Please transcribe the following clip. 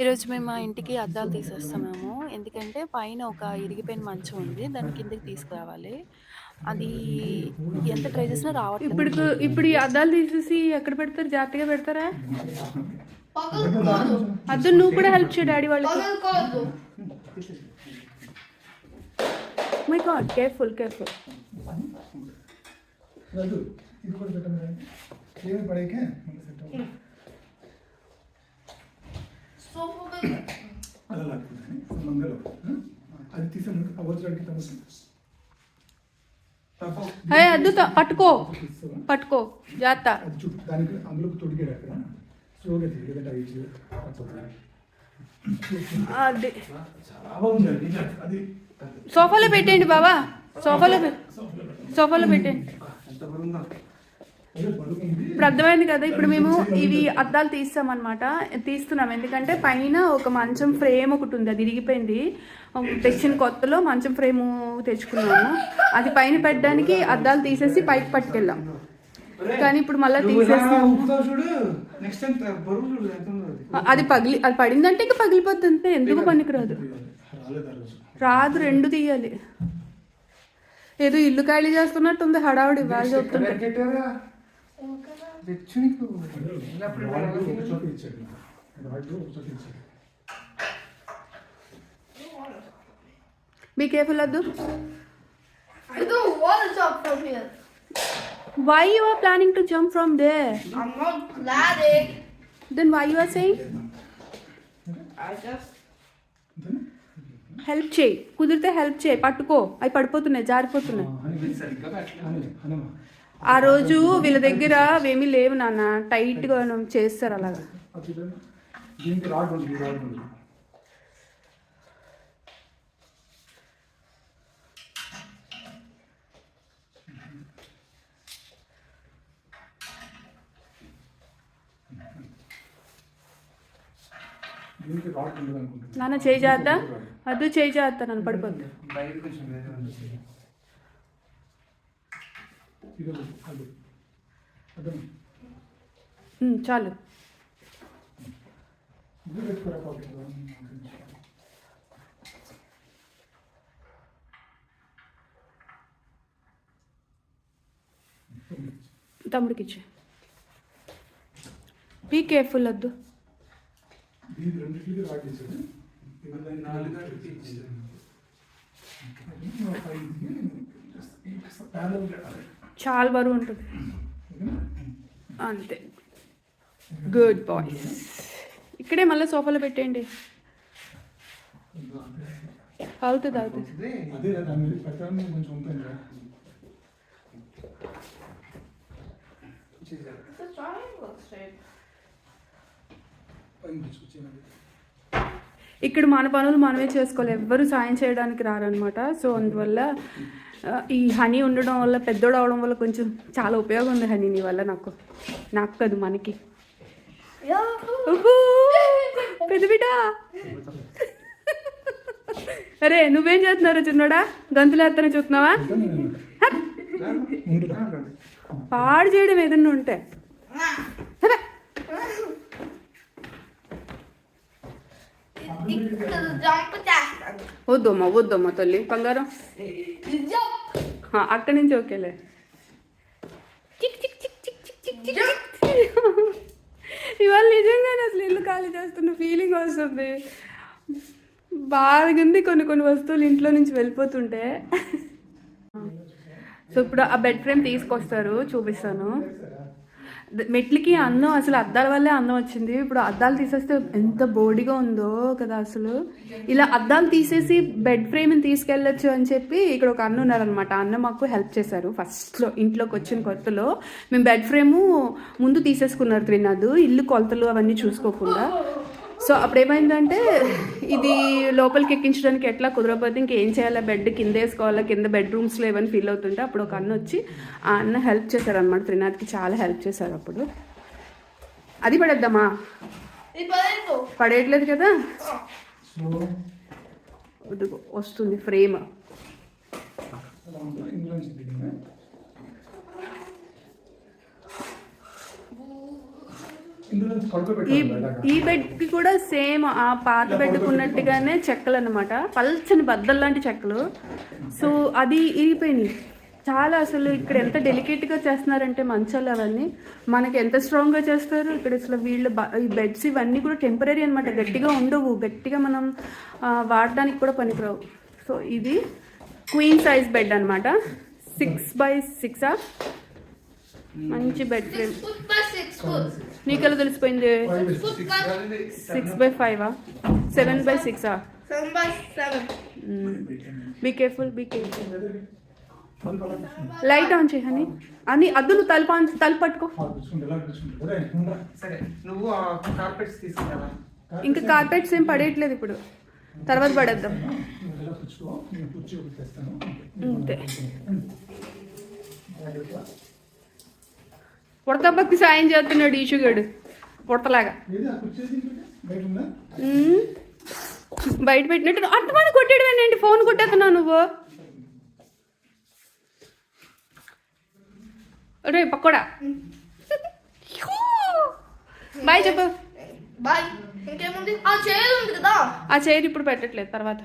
ఈరోజు మేము మా ఇంటికి అద్దాలు తీసేస్తున్నాము. ఎందుకంటే పైన ఒక ఇరిగిపోయిన మంచం ఉంది. దాని కిందకి తీసుకురావాలి. అది ఎంత ట్రై చేసినా రావట్లేదు. ఇప్పుడు ఇప్పుడు ఈ అద్దాలు తీసేసి ఎక్కడ పెడతారు? జాగ్రత్తగా పెడతారా? అద్దు నువ్వు కూడా హెల్ప్ చేయ డాడీ వాళ్ళకి. My God careful careful Raghu ఇది కూడా పెట్టండి ఏమి పడేకే? సెట్ మంగళం. అది తీసే ముందు అవసరానికి తమసు హే అద్దు త- పట్టుకో. పట్టుకో. చుట్టూ దానికి అందులోకి తొడిగాడు అక్కడ. స్లోగా పట్టుకోవాలి. అది అది. అది. సోఫాలో పెట్టేయండి బాబా సోఫాలో సోఫాలో పడుకుంది ఇప్పుడు అర్థమైంది కదా ఇప్పుడు మేము ఇవి అద్దాలు తీస్తామన్నమాట. తీస్తున్నాం. ఎందుకంటే పైన ఒక మంచం ఫ్రేమ్ ఒకటి ఉంది అది ఇరిగిపోయింది. తెచ్చిన కొత్తలో మంచం ఫ్రేమ్ తెచ్చుకున్నాము. అది పైన పెట్టడానికి అద్దాలు తీసేసి పైకి పట్టుకెళ్ళాం. కానీ ఇప్పుడు మళ్ళీ తీసేసి చూడు నెక్స్ట్ టైం బరువు చూడు ఎంత ఉందో అది. పగిలి అది పడిందంటే ఇంకా పగిలిపోతుంది ఎందుకు పనికిరాదు? రాదు రెండు తీయాలి. ఏదో ఇల్లు ఖాళీ చేస్తున్నట్టుంది హడావుడి వాళ్ళు చెప్తుంటే. పెట్టారా? తెచ్చు నీకు. వెళ్ళినప్పుడు రాళ్ళు ఒక చోట ఇచ్చాడు రాళ్ళు ఒక చోట ఇచ్చాడు be careful Addu I don't want to jump from here. Why you are planning to jump from there I'm not planning. Then why you are saying I just. అంతేనా హెల్ప్ చేయి కుదిరితే హెల్ప్ చేయి పట్టుకో అవి పడిపోతున్నాయి జారిపోతున్నాయి ఆ రోజు వీళ్ళ దగ్గర అవేమీ లేవు నాన్న. టైట్గా చేస్తారు అలాగా. నాన్న చేయి చేద్దా అద్దు చేయి చేద్దా నన్ను పడిపోద్దు బయట కొంచెం వేరే ఉంది. ఇది అది అర్థం ఉమ్, చాలు. తమ్ముడికి ఇచ్చే. బీ కేర్ఫుల్ వద్దు. నాలుగు చాలా బరువు ఉంటుంది. అంతే. గుడ్ బాయ్స్ ఇక్కడే మళ్ళీ సోఫాలో పెట్టేయండి. అవుతుంది అవుతుంది ఇక్కడ మన పనులు మనమే చేసుకోవాలి. ఎవ్వరు సాయం చేయడానికి రారనమాట సో అందువల్ల ఈ హనీ ఉండడం వల్ల పెద్దోడు అవడం వల్ల కొంచెం చాలా ఉపయోగం ఉంది హనీ నీ వల్ల నాకు. నాకు కాదు మనకి. పెద్ద బిడ్డ! అరే నువ్వేం చేస్తున్నారో చిన్నోడా? గంతులు ఎత్తనే చూస్తున్నావా? పాడు చేయడం ఏదన్నా ఉంటే. వద్దమ్మా వద్దమ్మా తల్లి. బంగారం? అక్కడి నుంచి ఓకేలే. ఇవాళ నిజంగానే అసలు ఇల్లు ఖాళీ చేస్తున్న ఫీలింగ్ వస్తుంది. బాగా ఉంది కొన్ని కొన్ని వస్తువులు ఇంట్లో నుంచి వెళ్ళిపోతుంటే. సో ఇప్పుడు ఆ బెడ్ ఫ్రేమ్ తీసుకొస్తారు చూపిస్తాను. మెట్లకి అందం అసలు అద్దాల వల్లే అందం వచ్చింది. ఇప్పుడు అద్దాలు తీసేస్తే ఎంత బోడిగా ఉందో కదా అసలు. ఇలా అద్దాలు తీసేసి బెడ్ ఫ్రేమ్ని తీసుకెళ్ళొచ్చు అని చెప్పి ఇక్కడ ఒక అన్న ఉన్నారనమాట అన్న మాకు హెల్ప్ చేశారు. ఫస్ట్లో ఇంట్లోకి వచ్చిన కొత్తలో మేము బెడ్ ఫ్రేము ముందు తీసేసుకున్నారు త్రినాథ్. ఇల్లు కొలతలు అవన్నీ చూసుకోకుండా. సో అప్పుడు ఏమైందంటే ఇది లోపలికి ఎక్కించడానికి ఎట్లా కుదరకపోతే ఇంకేం చేయాలా? బెడ్ కింద వేసుకోవాలా? కింద బెడ్రూమ్స్లో ఏమైనా ఫీల్ అవుతుంటే అప్పుడు ఒక అన్న వచ్చి ఆ అన్న హెల్ప్ చేశారు అనమాట త్రినాథ్కి చాలా హెల్ప్ చేశారు అప్పుడు. అది పడేద్దామా? పడేయట్లేదు కదా? వస్తుంది ఫ్రేమ్. ఈ. ఈ బెడ్కి కూడా సేమ్ ఆ పాత బెడ్కి ఉన్నట్టుగానే చెక్కలు అనమాట పల్చని బద్దలు లాంటి చెక్కలు. సో అది ఇరిగిపోయినాయి. చాలా అసలు ఇక్కడ ఎంత డెలికేట్గా చేస్తున్నారంటే మంచాలు అవన్నీ. మనకి ఎంత స్ట్రాంగ్గా చేస్తారు? ఇక్కడ అసలు వీళ్ళు బ- ఈ బెడ్స్ ఇవన్నీ కూడా టెంపరీ అనమాట గట్టిగా ఉండవు. గట్టిగా మనం వాడడానికి కూడా పనికిరావు. సో ఇది క్వీన్ సైజ్ బెడ్ అనమాట సిక్స్ బై సిక్సా? మంచి బెడ్ ఫ్రేమ్. నీకెలా తెలిసిపోయింది? సిక్స్ బై ఫైవా seven by సిక్సా. Be careful be careful. Light on చేయని అని అద్దులు తలుపు ఆన్ తలుపు పట్టుకో. నువ్వు ఇంకా కార్పెట్స్ ఏం పడేయట్లేదు ఇప్పుడు. తర్వాత పడేద్దాం. నువ్వు అంతే. జాగ్రత్త. ఉడతబ్బకి సాయం చేస్తున్నాడు ఈషుగాడు ఉడతలాగా ఇంకోటి? బయట పెట్టినట్టు అర్థమని కొట్టాడు ఏంటి? ఫోన్ కొట్టేస్తున్నావు నువ్వు? రే పక్కోడా? బాయ్ చెప్పు. Bye. ఇంకేముంది? ఆ చైర్ ఉంది కదా. ఆ చైర్ ఇప్పుడు పెట్టట్లేదు తర్వాత.